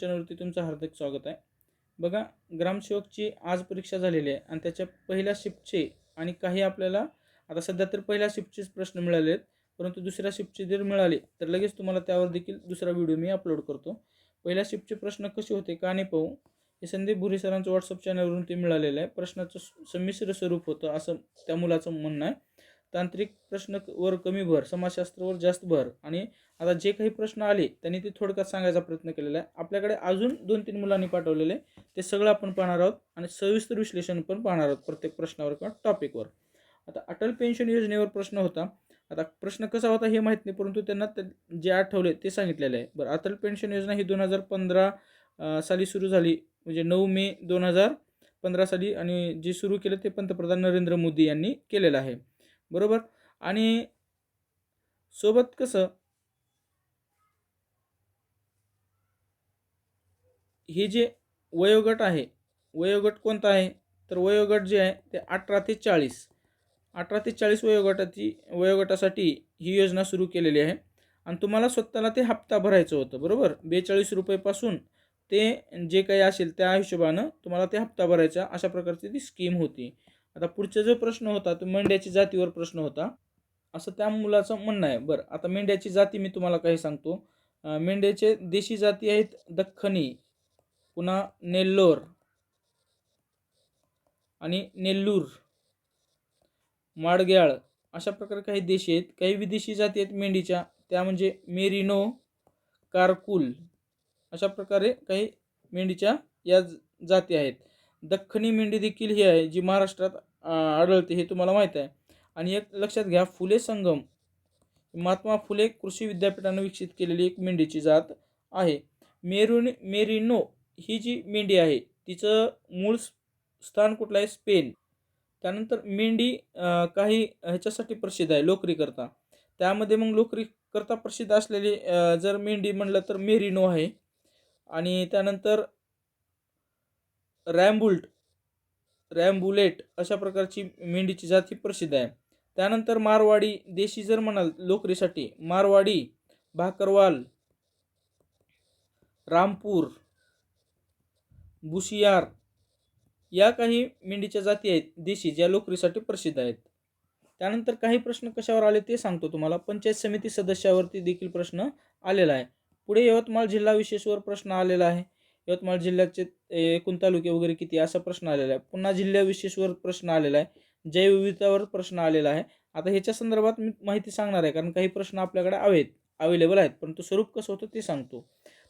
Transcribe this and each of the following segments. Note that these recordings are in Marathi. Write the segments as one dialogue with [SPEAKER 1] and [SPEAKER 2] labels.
[SPEAKER 1] चॅनलवरती तुमचं हार्दिक स्वागत आहे. बघा ग्रामसेवकची आज परीक्षा झालेली आहे आणि त्याच्या पहिल्या शिफ्टचे आणि काही आपल्याला आता सध्या तर पहिल्या शिफ्टचेच प्रश्न मिळाले आहेत परंतु दुसऱ्या शिफ्टचे जर मिळाले तर लगेच तुम्हाला त्यावर देखील दुसरा व्हिडिओ मी अपलोड करतो. पहिल्या शिफ्टचे प्रश्न कसे होते का नाही पाहू. हे संदीप भुरी सरांचं व्हॉट्सअप चॅनलवरून ते मिळालेलं आहे. प्रश्नाचं संमिश्र स्वरूप होतं असं त्या मुलाचं म्हणणं आहे. तांत्रिक प्रश्न वर कमी भर समाजशास्त्रावर जास्त भर. आणि आता जे काही प्रश्न आले त्यांनी ते थोडक्यात सांगायचा प्रयत्न केलेला आहे. आपल्याकडे अजून दोन तीन मुलांनी पाठवलेले आहे. ते सगळं आपण पाहणार आहोत आणि सविस्तर विश्लेषण पण पाहणार आहोत प्रत्येक प्रश्नावर किंवा टॉपिकवर आता अटल पेन्शन योजनेवर प्रश्न होता. आता प्रश्न कसा होता हे माहीत नाही परंतु त्यांना जे आठवले ते सांगितलेलं आहे. बरं अटल पेन्शन योजना ही दोन हजार पंधरा साली सुरू झाली. म्हणजे नऊ मे दोन हजार पंधरा साली. आणि जे सुरू केलं ते पंतप्रधान नरेंद्र मोदी यांनी केलेलं आहे. बरोबर? आणि सोबत कसं? हे जे वयोगट आहे वयोगट कोणता आहे? तर वयोगट जे आहे ते अठरा ते चाळीस. अठरा ते चाळीस वयोगटाची वयोगटासाठी ही योजना सुरू केलेली आहे. आणि तुम्हाला स्वतःला ते हप्ता भरायचं होतं बरोबर? बेचाळीस रुपयेपासून ते जे काही असेल त्या हिशोबानं तुम्हाला ते हप्ता भरायचा अशा प्रकारची ती स्कीम होती. आता पुढचा जो प्रश्न होता तो मेंढ्याची जातीवर प्रश्न होता. असं त्या मुलाचं म्हणणं आहे. बरं आता मेंढ्याची जाती मी तुम्हाला काही सांगतो. मेंढ्याचे देशी जाती आहेत दख्खनी पुन्हा नेल्लोर आणि नेल्लूर माडग्याळ. अशा प्रकारे काही देशी आहेत. काही विदेशी जाती आहेत मेंढीच्या. त्या म्हणजे मेरिनो कारकुल. अशा प्रकारे काही मेंढीच्या या जाती आहेत. दख्खनी मेंढी देखील ही आहे जी महाराष्ट्रात आढळते हे तुम्हाला माहीत आहे. आणि एक लक्षात घ्या फुले संगम महात्मा फुले कृषी विद्यापीठानं विकसित केलेली एक मेंढीची जात आहे. मेरुन मेरिनो ही जी मेंढी आहे तिचं मूळ स्थान कुठलं आहे? स्पेन. त्यानंतर मेंढी काही ह्याच्यासाठी प्रसिद्ध आहे लोकरीकरता त्यामध्ये मग लोकरीकरता प्रसिद्ध असलेली जर मेंढी म्हणलं तर मेरिनो आहे. आणि त्यानंतर रॅम्बुल्ट रॅम्बुलेट अशा प्रकारची मेंढीची जाती प्रसिद्ध आहे. त्यानंतर मारवाडी देशी जर म्हणाल लोकरीसाठी मारवाडी भाकरवाल रामपूर बुशियार या काही मेंढीच्या जाती आहेत देशी ज्या लोकरीसाठी प्रसिद्ध आहेत. त्यानंतर काही प्रश्न कशावर आले ते सांगतो तुम्हाला. पंचायत समिती सदस्यावरती देखील प्रश्न आलेला आहे. पुढे यवतमाळ जिल्हा विशेषवर प्रश्न आलेला आहे. यवतमाळ जिल्ह्याचे एकूण तालुके वगैरे किती असा प्रश्न आलेला आहे. पुन्हा जिल्हा विशेषवर प्रश्न आलेला आहे. जैवविविधतावर प्रश्न आलेला आहे. आता ह्याच्या संदर्भात मी माहिती सांगणार आहे कारण काही प्रश्न आपल्याकडे आहेत अवेलेबल आहेत परंतु स्वरूप कसं होतं ते सांगतो.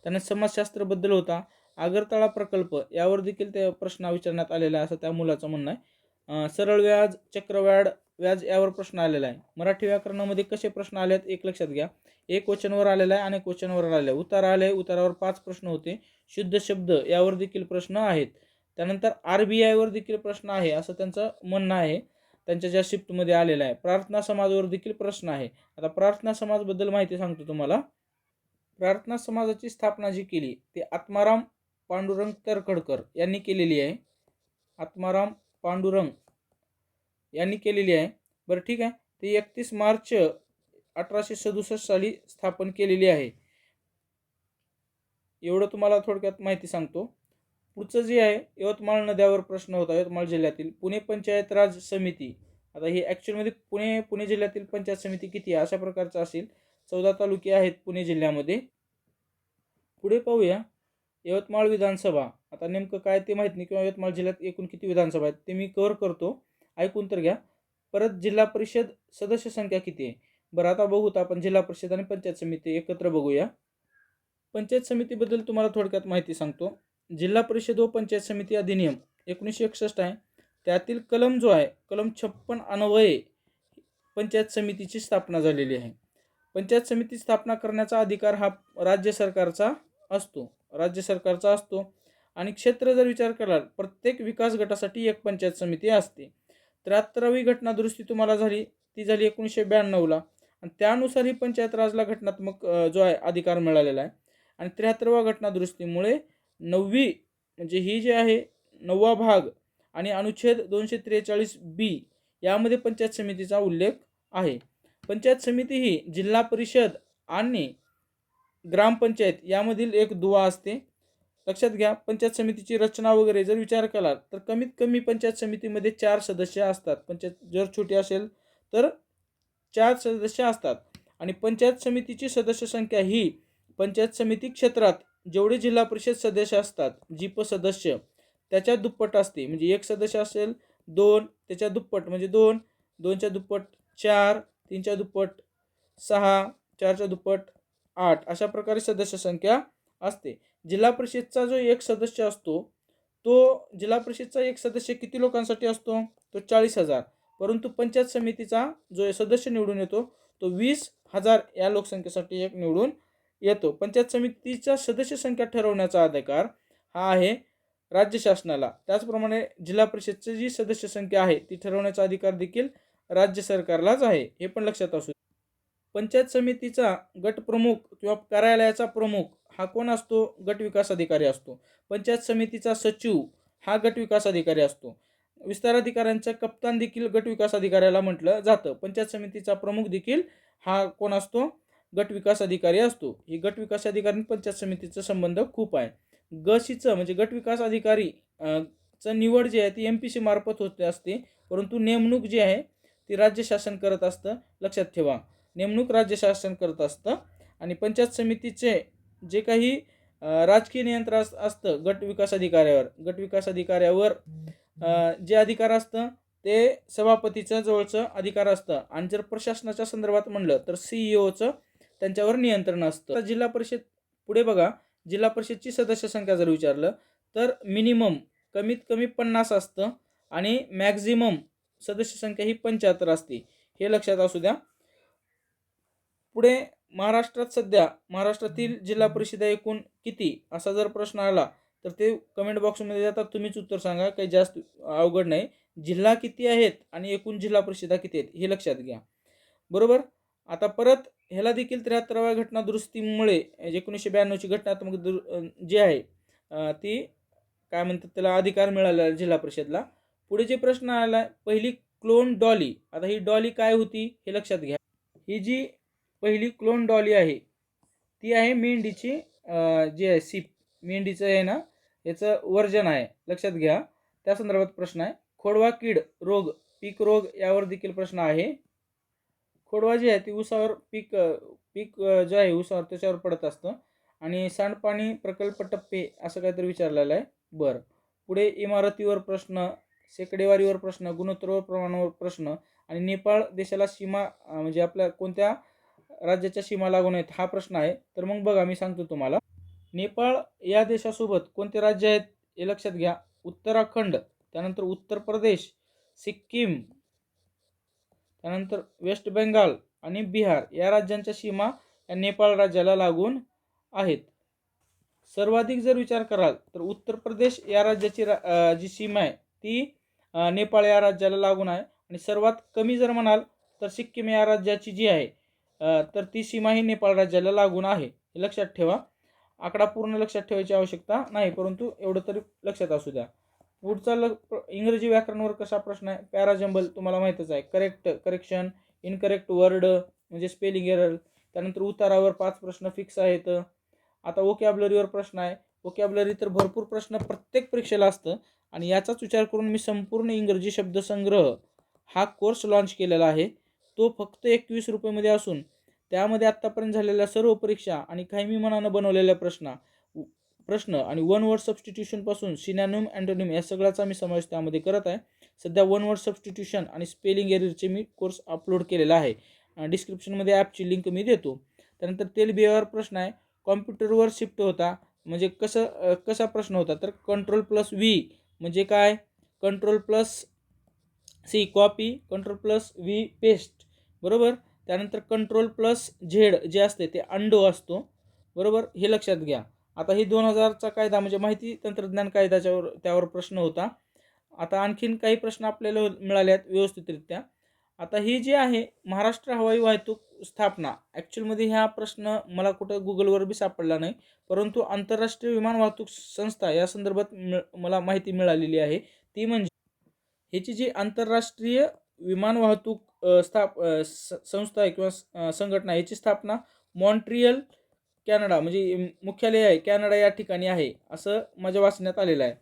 [SPEAKER 1] त्यानं समाजशास्त्राबद्दल होता आगरतळा प्रकल्प यावर देखील ते प्रश्न विचारण्यात आलेला आहे असं त्या मुलाचं म्हणणं आहे. सरळ व्याज चक्रव्याड व्याज यावर प्रश्न आलेला आहे. मराठी व्याकरणामध्ये कसे प्रश्न आले आहेत? एक लक्षात घ्या. एक वचनवर आलेला आहे अनेक वचनवर आलेला आहे. उतार आले उतारावर पाच प्रश्न होते. शुद्ध शब्द यावर देखील प्रश्न आहेत. त्यानंतर आर बी आयवर देखील प्रश्न आहे असं त्यांचं म्हणणं आहे. त्यांच्या ज्या शिफ्टमध्ये आलेलं आहे. प्रार्थना समाजावर देखील प्रश्न आहे. आता प्रार्थना समाजबद्दल माहिती सांगतो तुम्हाला. प्रार्थना समाजाची स्थापना जी केली ती आत्माराम पांडुरंग तरखडकर यांनी केलेली आहे. आत्माराम पांडुरंग यांनी केलेली आहे. बरं ठीक आहे. ते एकतीस मार्च अठराशे सदुसष्ट साली स्थापन केलेली आहे. एवढं तुम्हाला थोडक्यात माहिती सांगतो. पुढचं जे आहे यवतमाळ नद्यावर प्रश्न होता यवतमाळ जिल्ह्यातील पुणे पंचायत राज समिती. आता ही ॲक्च्युअलमध्ये पुणे पुणे जिल्ह्यातील पंचायत समिती किती आहे? अशा प्रकारचं असेल. चौदा तालुके आहेत पुणे जिल्ह्यामध्ये. पुढे पाहूया. यवतमाळ विधानसभा. आता नेमकं काय ते माहीत नाही किंवा यवतमाळ जिल्ह्यात एकूण किती विधानसभा आहेत ते मी कव्हर करतो. ऐकून तर घ्या. परत जिल्हा परिषद सदस्य संख्या किती आहे? बरं आता बघूत आपण जिल्हा परिषद आणि पंचायत समिती एकत्र बघूया. पंचायत समितीबद्दल तुम्हाला थोडक्यात माहिती सांगतो. जिल्हा परिषद व पंचायत समिती अधिनियम एकोणीसशे एकसष्ट आहे. त्यातील कलम जो आहे कलम छप्पन अन्वये पंचायत समितीची स्थापना झालेली आहे. पंचायत समिती स्थापना करण्याचा अधिकार हा राज्य सरकारचा असतो. राज्य सरकारचा असतो. आणि क्षेत्र जर विचार केला प्रत्येक विकास गटासाठी एक पंचायत समिती असते. त्र्याहत्तरावी घटना दुरुस्ती तुम्हाला झाली. ती झाली एकोणीसशे ब्याण्णवला आणि त्यानुसार ही पंचायत राजला घटनात्मक जो आहे अधिकार मिळालेला आहे. आणि त्र्याहत्तरवा घटना दुरुस्तीमुळे नववी म्हणजे ही जी आहे नववा भाग आणि अनुच्छेद दोनशे त्रेचाळीस बी यामध्ये पंचायत समितीचा उल्लेख आहे. पंचायत समिती ही जिल्हा परिषद आणि ग्रामपंचायत यामधील एक दुवा असते. लक्षात घ्या पंचायत समितीची रचना वगैरे जर विचार केला तर कमीत कमी पंचायत समितीमध्ये चार सदस्य असतात. पंचायत जर छोटी असेल तर चार सदस्य असतात. आणि पंचायत समितीची सदस्य संख्या ही पंचायत समिती क्षेत्रात जेवढे जिल्हा परिषद सदस्य असतात जीप सदस्य त्याच्या दुप्पट असते. म्हणजे एक सदस्य असेल दोन त्याच्या दुप्पट म्हणजे दोन दोनच्या दुप्पट चार तीनच्या दुप्पट सहा चारच्या दुप्पट आठ अशा प्रकारे सदस्य संख्या असते. जिल्हा परिषदचा जो एक सदस्य असतो तो जिल्हा परिषदचा एक सदस्य किती लोकांसाठी असतो? तो चाळीस हजार. परंतु पंचायत समितीचा जो सदस्य निवडून येतो तो वीस हजार या लोकसंख्येसाठी एक निवडून येतो. पंचायत समितीचा सदस्य संख्या ठरवण्याचा अधिकार हा आहे राज्य शासनाला. त्याचप्रमाणे जिल्हा परिषदची जी सदस्य संख्या आहे ती ठरवण्याचा अधिकार देखील राज्य सरकारलाच आहे. हे पण लक्षात असू पंचायत समितीचा गट प्रमुख किंवा कार्यालयाचा प्रमुख हा कोण असतो? गट विकास अधिकारी असतो. पंचायत समितीचा सचिव हा गट विकास अधिकारी असतो. विस्तार अधिकाऱ्यांचा कप्तान देखील गट विकास अधिकाऱ्याला म्हटलं जातं. पंचायत समितीचा प्रमुख देखील हा कोण असतो? गट विकास अधिकारी असतो. ही गट विकास अधिकारी पंचायत समितीचा संबंध खूप आहे. गशीचं म्हणजे गट विकास अधिकारी चं निवड जी आहे ती एम पी सी मार्फत होते असते. परंतु नेमणूक जी आहे ती राज्य शासन करत असतं. लक्षात ठेवा. नेमणूक राज्य शासन करत असतं आणि पंचायत समितीचे जे काही राजकीय नियंत्रण अस- असतं गट विकास अधिकाऱ्यावर. गट विकास अधिकाऱ्यावर जे अधिकार असतं ते सभापतीचं जवळचं अधिकार असतं. आणि जर प्रशासनाच्या संदर्भात म्हणलं तर सीईओचं त्यांच्यावर नियंत्रण असतं. जिल्हा परिषद पुढे बघा जिल्हा परिषदची सदस्य संख्या जर विचारलं तर मिनिमम कमीत कमी पन्नास असतं आणि मॅक्झिमम सदस्य संख्या ही पंच्याहत्तर असते. हे लक्षात असू द्या. पुढे महाराष्ट्रात सध्या महाराष्ट्रातील जिल्हा परिषदा एकूण किती? असा जर प्रश्न आला तर ते कमेंट बॉक्समध्ये देतात तुम्हीच उत्तर सांगा. काही जास्त अवघड नाही. जिल्हा किती आहेत आणि एकूण जिल्हा परिषदा किती आहेत हे लक्षात घ्या. बरोबर? आता परत ह्याला देखील त्र्याहत्तराव्या घटना दुरुस्तीमुळे एकोणीसशे ब्याण्णवची घटनात्मक दुर जी आहे ती काय म्हणतात त्याला अधिकार मिळाला जिल्हा परिषदला. पुढे जे प्रश्न आला पहिली क्लोन डॉली. आता ही डॉली काय होती हे लक्षात घ्या. ही जी पहिली क्लोन डॉली आहे. ती आहे मेंढीची जी आहे सीप. मेंढीचं आहे ना याचं वर्जन आहे. लक्षात घ्या. त्या संदर्भात प्रश्न आहे. खोडवा कीड रोग पीक रोग यावर देखील प्रश्न आहे. खोडवा जी आहे ती उसावर पीक पीक जो आहे उसावर त्याच्यावर पडत असतं. आणि सांडपाणी प्रकल्प टप्पे असं काहीतरी विचारलेलं आहे. बरं. पुढे इमारतीवर प्रश्न शेकडेवारीवर प्रश्न गुणोत्तरवर प्रमाणावर प्रश्न आणि नेपाळ देशाला सीमा म्हणजे आपल्या कोणत्या राज्याच्या सीमा लागून आहेत हा प्रश्न आहे. तर मग बघा मी सांगतो तुम्हाला. नेपाळ या देशासोबत कोणते राज्य आहेत हे लक्षात घ्या. उत्तराखंड त्यानंतर उत्तर प्रदेश सिक्कीम त्यानंतर वेस्ट बेंगाल आणि बिहार या राज्यांच्या सीमा या नेपाळ राज्याला लागून आहेत. सर्वाधिक जर विचार कराल तर उत्तर प्रदेश या राज्याची रा जी सीमा आहे ती नेपाळ या राज्याला लागून आहे. आणि सर्वात कमी जर म्हणाल तर सिक्कीम या राज्याची जी आहे तर ती सीमा ही नेपाळ राज्याला लागून आहे. हे लक्षात ठेवा. आकडा पूर्ण लक्षात ठेवायची आवश्यकता नाही परंतु एवढं तरी लक्षात असू द्या. पुढचा ल इंग्रजी व्याकरणवर कसा प्रश्न आहे? पॅराजंबल तुम्हाला माहीतच आहे. करेक्ट करेक्शन इनकरेक्ट वर्ड म्हणजे स्पेलिंग एरर त्यानंतर उतारावर पाच प्रश्न फिक्स आहेत. आता ओकॅब्लरीवर प्रश्न आहे. ओकॅबलरी तर भरपूर प्रश्न प्रत्येक परीक्षेला असतं आणि याचाच विचार करून मी संपूर्ण इंग्रजी शब्दसंग्रह हा कोर्स लॉन्च केलेला आहे. तो फक्त एकवीस रुपयेमध्ये असून त्यामध्ये आत्तापर्यंत झालेल्या सर्व परीक्षा आणि काही मी मनानं बनवलेल्या प्रश्न प्रश्न आणि वन वर्ड सबस्टिट्यूशनपासून सिनॅनोम अँटोनिम या सगळ्याचा मी समावेश त्यामध्ये करत आहे. सध्या वन वर्ड सबस्टिट्यूशन आणि स्पेलिंग एररचे मी कोर्स अपलोड केलेला आहे. डिस्क्रिप्शनमध्ये ॲपची लिंक मी देतो. त्यानंतर तेल प्रश्न आहे. कॉम्प्युटरवर शिफ्ट होता. म्हणजे कसं कसा प्रश्न होता? तर कंट्रोल प्लस व्ही म्हणजे काय? Control plus C copy control plus V paste बरोबर? त्यानंतर कंट्रोल प्लस झेड जे असते ते अंडो असतो. बरोबर? हे लक्षात घ्या. आता हे दोन हजारचा कायदा म्हणजे माहिती तंत्रज्ञान कायद्याच्यावर त्यावर प्रश्न होता. आता आणखीन काही प्रश्न आपल्याला मिळाले आहेत व्यवस्थितरित्या. आता ही जी आहे महाराष्ट्र हवाई वाहतूक स्थापना ॲक्च्युअलमध्ये ह्या प्रश्न मला कुठं गुगलवर बी सापडला नाही. परंतु आंतरराष्ट्रीय विमान वाहतूक संस्था या संदर्भात मला माहिती मिळालेली आहे. ती म्हणजे ह्याची जी आंतरराष्ट्रीय विमान वाहतूक स्थाप स- संस्था आहे किंवा स- संघटना याची स्थापना मॉन्ट्रियल कॅनडा म्हणजे मुख्यालय आहे कॅनडा या ठिकाणी आहे असं माझ्या वाचण्यात आलेलं आहे.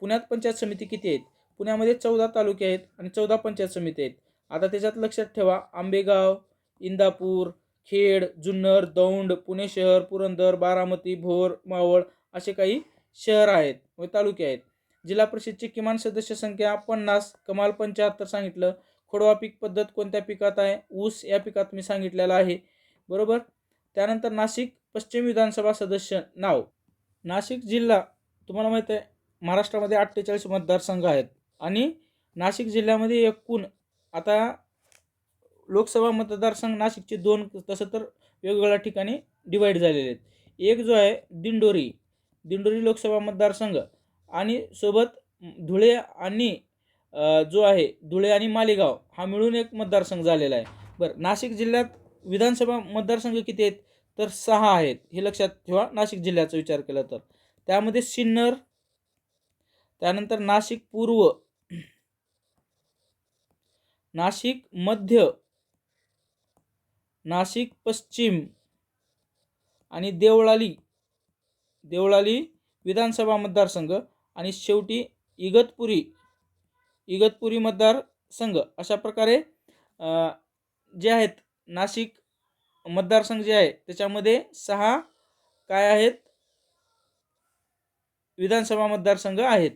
[SPEAKER 1] पुण्यात पंचायत समिती किती आहेत? पुण्यामध्ये चौदा तालुके आहेत आणि चौदा पंचायत समिती आहेत. आता त्याच्यात लक्षात ठेवा आंबेगाव इंदापूर खेड जुन्नर दौंड पुणे शहर पुरंदर बारामती भोर मावळ असे काही शहर आहेत व तालुके आहेत. जिल्हा परिषदची किमान सदस्य संख्या पन्नास कमाल पंच्याहत्तर सांगितलं. खोडवा पीक पद्धत कोणत्या पिकात आहे? ऊस या पिकात मी सांगितलेलं आहे. बरोबर? त्यानंतर नाशिक पश्चिम विधानसभा सदस्य नाव. नाशिक जिल्हा तुम्हाला माहीत आहे महाराष्ट्रामध्ये अठ्ठेचाळीस मतदारसंघ आहेत. आणि नाशिक जिल्ह्यामध्ये एकूण आता लोकसभा मतदारसंघ नाशिकचे दोन तसं तर वेगवेगळ्या ठिकाणी डिवाईड झालेले आहेत. एक जो आहे दिंडोरी. दिंडोरी लोकसभा मतदारसंघ. आणि सोबत धुळे आणि जो आहे धुळे आणि मालेगाव हा मिळून एक मतदारसंघ झालेला आहे. बरं नाशिक जिल्ह्यात विधानसभा मतदारसंघ किती आहेत? तर सहा आहेत. हे लक्षात ठेवा नाशिक जिल्ह्याचा विचार केला तर. त्यामध्ये सिन्नर त्यानंतर नाशिक पूर्व नाशिक मध्य नाशिक पश्चिम आणि देवळाली देवळाली विधानसभा मतदारसंघ आणि शेवटी इगतपुरी इगतपुरी मतदारसंघ अशा प्रकारे जे आहेत नाशिक मतदारसंघ जे आहे त्याच्यामध्ये सहा काय आहेत? विधानसभा मतदारसंघ आहेत.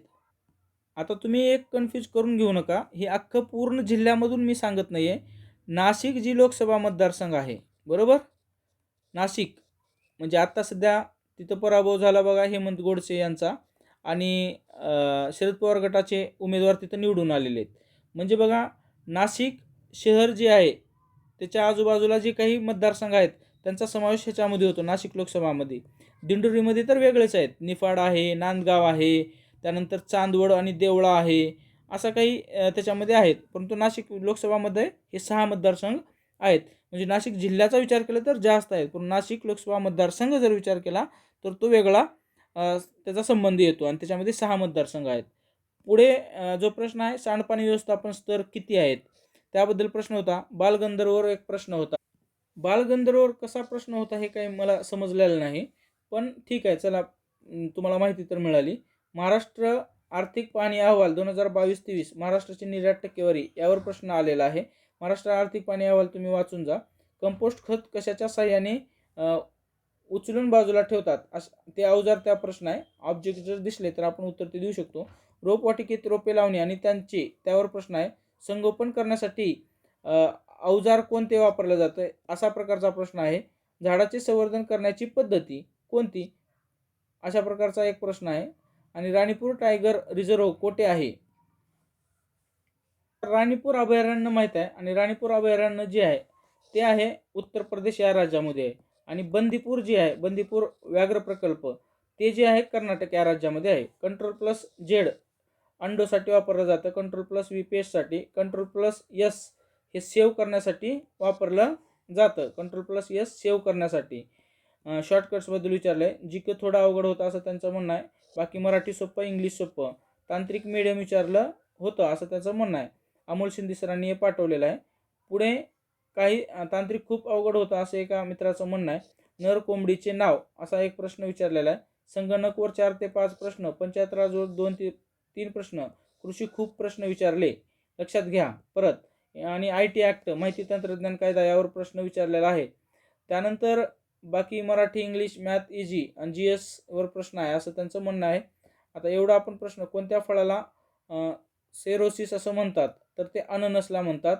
[SPEAKER 1] आता तुम्ही एक कन्फ्यूज करून घेऊ नका. हे अख्खं पूर्ण जिल्ह्यामधून मी सांगत नाही आहे नाशिक जी लोकसभा मतदारसंघ आहे बरोबर? नाशिक. म्हणजे आत्ता सध्या तिथं पराभव झाला बघा हेमंत गोडसे यांचा. आणि शरद पवार गटाचे उमेदवार तिथं निवडून आलेले आहेत. म्हणजे बघा नाशिक शहर जे आहे त्याच्या आजूबाजूला जे काही मतदारसंघ आहेत त्यांचा समावेश ह्याच्यामध्ये होतो नाशिक लोकसभामध्ये. दिंडोरीमध्ये तर वेगळेच आहेत. निफाड आहे नांदगाव आहे त्यानंतर चांदवड आणि देवळा आहे असं काही त्याच्यामध्ये आहेत. परंतु नाशिक लोकसभामध्ये हे सहा मतदारसंघ आहेत. म्हणजे नाशिक जिल्ह्याचा विचार केला तर जास्त आहेत. पण नाशिक लोकसभा मतदारसंघ जर विचार केला तर तो वेगळा त्याचा संबंध येतो आणि त्याच्यामध्ये सहा मतदारसंघ आहेत. पुढे जो प्रश्न आहे सांडपाणी व्यवस्थापन स्तर किती आहेत? त्याबद्दल प्रश्न होता. बालगंधर्वर एक प्रश्न होता. बालगंधर्वर कसा प्रश्न होता हे काही मला समजलेलं नाही पण ठीक आहे चला तुम्हाला माहिती तर मिळाली. महाराष्ट्र आर्थिक पाणी अहवाल दोन हजार बावीस तेवीस महाराष्ट्राची निर्यात टक्केवारी यावर प्रश्न आलेला आहे. महाराष्ट्र आर्थिक पाणी अहवाल तुम्ही वाचून जा. कंपोस्ट खत कशाच्या साह्याने उचलून बाजूला ठेवतात. असं ते अवजार त्या प्रश्न आहे. ऑब्जेक्ट जर दिसले तर आपण उत्तर ते देऊ शकतो. रोपवाटिकेत रोपे लावणे आणि त्यांचे त्यावर प्रश्न आहे. संगोपन करण्यासाठी अवजार कोणते वापरलं जातं? असा प्रकारचा प्रश्न आहे. झाडाचे संवर्धन करण्याची पद्धती कोणती? अशा प्रकारचा एक प्रश्न आहे. आणि राणीपूर टायगर रिझर्व कोठे आहे? राणीपूर अभयारण्य माहीत आहे. आणि राणीपूर अभयारण्य जे आहे ते आहे उत्तर प्रदेश या राज्यामध्ये. आहे आणि बंदीपूर जे आहे बंदीपूर व्याघ्र प्रकल्प ते जे आहे कर्नाटक या राज्यामध्ये आहे. कंट्रोल प्लस झेड अंडोसाठी वापरलं जातं. कंट्रोल प्लस व्ही एससाठी कंट्रोल प्लस यस हे सेव्ह करण्यासाठी वापरलं जातं. कंट्रोल प्लस यस सेव्ह करण्यासाठी. शॉर्टकट्सबद्दल विचारलं आहे जी के थोडं अवघड होतं असं त्यांचं म्हणणं आहे. बाकी मराठी सोपं इंग्लिश सोपं. तांत्रिक मीडियम विचारलं होतं असं त्याचं म्हणणं आहे. अमोल शिंदे सरांनी हे पाठवलेलं आहे. पुढे काही तांत्रिक खूप अवघड होतं असं एका मित्राचं म्हणणं आहे. नर कोंबडीचे नाव असा एक प्रश्न विचारलेला आहे. संगणकवर चार ते पाच प्रश्न पंचायत राजवर दोन ते तीन प्रश्न कृषी खूप प्रश्न विचारले. लक्षात घ्या. परत आणि आय टी ॲक्ट माहिती तंत्रज्ञान कायदा यावर प्रश्न विचारलेला आहे. त्यानंतर बाकी मराठी इंग्लिश मॅथ इजी आणि जी एसवर प्रश्न आहे असं त्यांचं म्हणणं आहे. आता एवढा आपण प्रश्न कोणत्या फळाला सेरोसिस असं म्हणतात तर ते अननसला म्हणतात.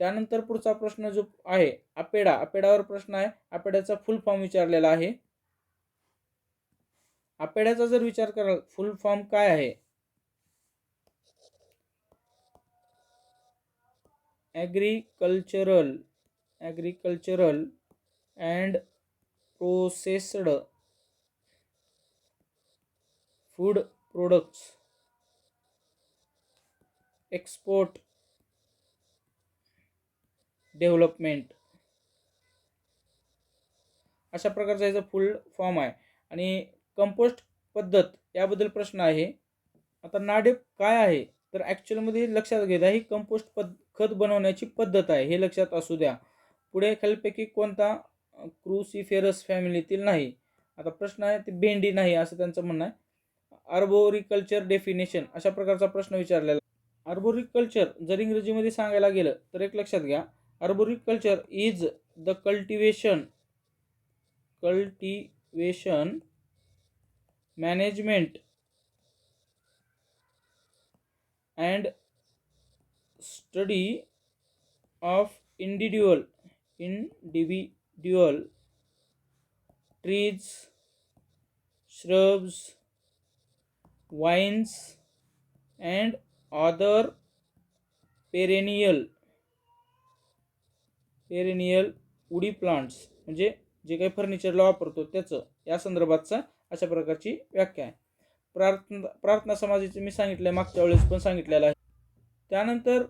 [SPEAKER 1] त्यानंतर पुढचा प्रश्न जो आहे आपेडा. आपेडावर प्रश्न आहे. आपेड्याचा फुल फॉर्म विचारलेला आहे. आपेड्याचा जर विचार कराल फुल फॉर्म काय आहे? Agricultural agricultural and processed food products export development. अशा प्रकारचा याचा फुल फॉर्म आहे. आणि कंपोस्ट पद्धत याबद्दल प्रश्न आहे. आता नाडेप काय आहे? तर ॲक्च्युअलमध्ये लक्षात घेता ही कंपोस्ट पद खत बनवण्याची पद्धत आहे. हे लक्षात असू द्या. पुढे खालीलपैकी कोणता क्रुसिफेरस फॅमिलीतील नाही. आता प्रश्न आहे ते भेंडी नाही असं त्यांचं म्हणणं आहे. आर्बोरिकल्चर डेफिनेशन अशा प्रकारचा प्रश्न विचारलेला आर्बोरिकल्चर जर इंग्रजीमध्ये सांगायला गेलं तर एक लक्षात घ्या. arboriculture is the cultivation cultivation management and study of individual individual trees shrubs vines and other perennial perennial woody plants म्हणजे जे काही फर्निचरला वापरतो त्याचं या संदर्भातचा अशा प्रकारची व्याख्या आहे. प्रार्थना प्रार्थना समाजाचे मी सांगितलं आहे मागच्या वेळेस पण सांगितलेलं आहे. त्यानंतर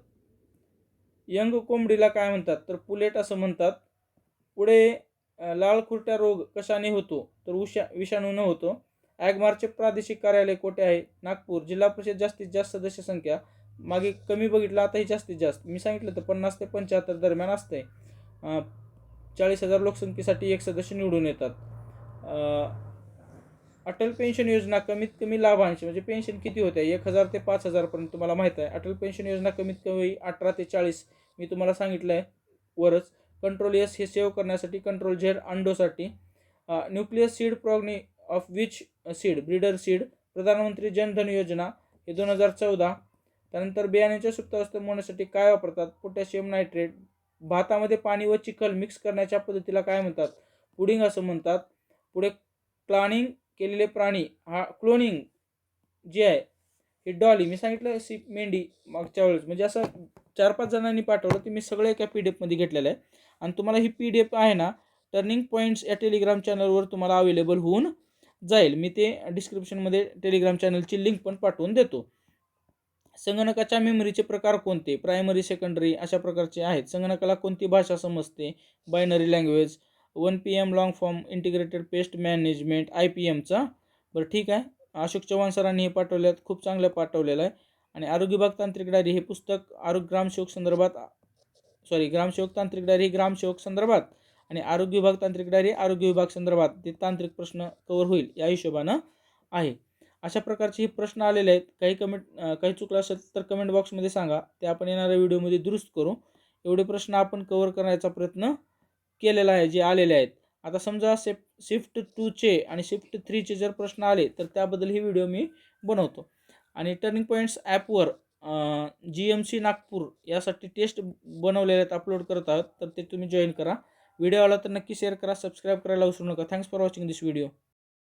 [SPEAKER 1] यंग कोंबडीला काय म्हणतात? तर पुलेट असं म्हणतात पुढे लाल खुरट्या रोग कशाने होतो? तर उषा न होतो. ॲगमारचे प्रादेशिक कार्यालय कोठे आहे? नागपूर जिल्हा परिषद जास्तीत जास्त सदस्य संख्या मागे कमी बघितलं आताही जास्तीत जास्त. मी सांगितलं तर पन्नास ते पंच्याहत्तर दरम्यान असते चाळीस हजार लोकसंख्येसाठी एक सदस्य निवडून येतात. अटल पेन्शन योजना कमीत कमी लाभांश म्हणजे पेन्शन किती होते? एक हजार ते पाच हजारपर्यंत तुम्हाला माहीत आहे. अटल पेन्शन योजना कमीत कमी अठरा ते चाळीस मी तुम्हाला सांगितलं आहे वरच. कंट्रोल एस हे सेव्ह करण्यासाठी control Z अंडोसाठी nucleus seed progeny of which seed breeder seed Pradhan Mantri Jan Dhan Yojana हे दोन हजार चौदा त्यानंतर बियाण्याच्या सुप्तावस्थेत मोडण्यासाठी काय वापरतात? पोटॅशियम नायट्रेट भातामध्ये पाणी व चिखल मिक्स करण्याच्या पद्धतीला काय म्हणतात? पुडिंग असं म्हणतात. पुढे क्लानिंग केलेले प्राणी हा क्लोनिंग जे आहे हे डॉली. मी सांगितलं सी मेंढी मागच्या वेळेस. म्हणजे असं चार पाच जणांनी पाठवलं ते मी सगळं एका पी डी एफमध्ये घेतलेलं आहे. आणि तुम्हाला ही पी डी एफ आहे ना टर्निंग पॉईंट्स या टेलिग्राम चॅनलवर तुम्हाला अवेलेबल होऊन जाईल. मी ते डिस्क्रिप्शनमध्ये टेलिग्राम चॅनलची लिंक पण पाठवून देतो. संगणकाच्या मेमरीचे प्रकार कोणते? प्रायमरी सेकंडरी अशा प्रकारचे आहेत. संगणकाला कोणती भाषा समजते? Binary language one P M long form integrated pest management I P एमचा बरं ठीक आहे. अशोक चव्हाण सरांनी हे पाठवले आहेत खूप चांगलं पाठवलेलं आहे. आणि आरोग्य विभाग तांत्रिक डायरी हे पुस्तक आरोग्य ग्रामसेवक संदर्भात सॉरी ग्रामसेवक तांत्रिक डायरी ग्रामसेवक संदर्भात आणि आरोग्य विभाग तांत्रिक डायरी आरोग्य विभाग संदर्भात ते तांत्रिक प्रश्न कवर होईल या हिशोबानं आहे. अशा प्रकारचे हे प्रश्न आलेले आहेत. काही कमेंट काही चुकलं असेल तर कमेंट बॉक्समध्ये सांगा. ते आपण येणाऱ्या व्हिडिओमध्ये दुरुस्त करू. एवढे प्रश्न आपण कवर करण्याचा प्रयत्न केलेला आहे जे आलेले आहेत. आता समजा सेफ शिफ्ट टूचे आणि शिफ्ट थ्रीचे जर प्रश्न आले तर त्याबद्दल ही व्हिडिओ मी बनवतो. आणि टर्निंग पॉईंट्स ॲपवर जी एम सी नागपूर यासाठी टेस्ट बनवलेले आहेत अपलोड करत आहोत तर ते तुम्ही जॉईन करा. व्हिडिओ आला तर नक्की शेअर करा सबस्क्राईब करायला विसरू नका. Thanks for watching this video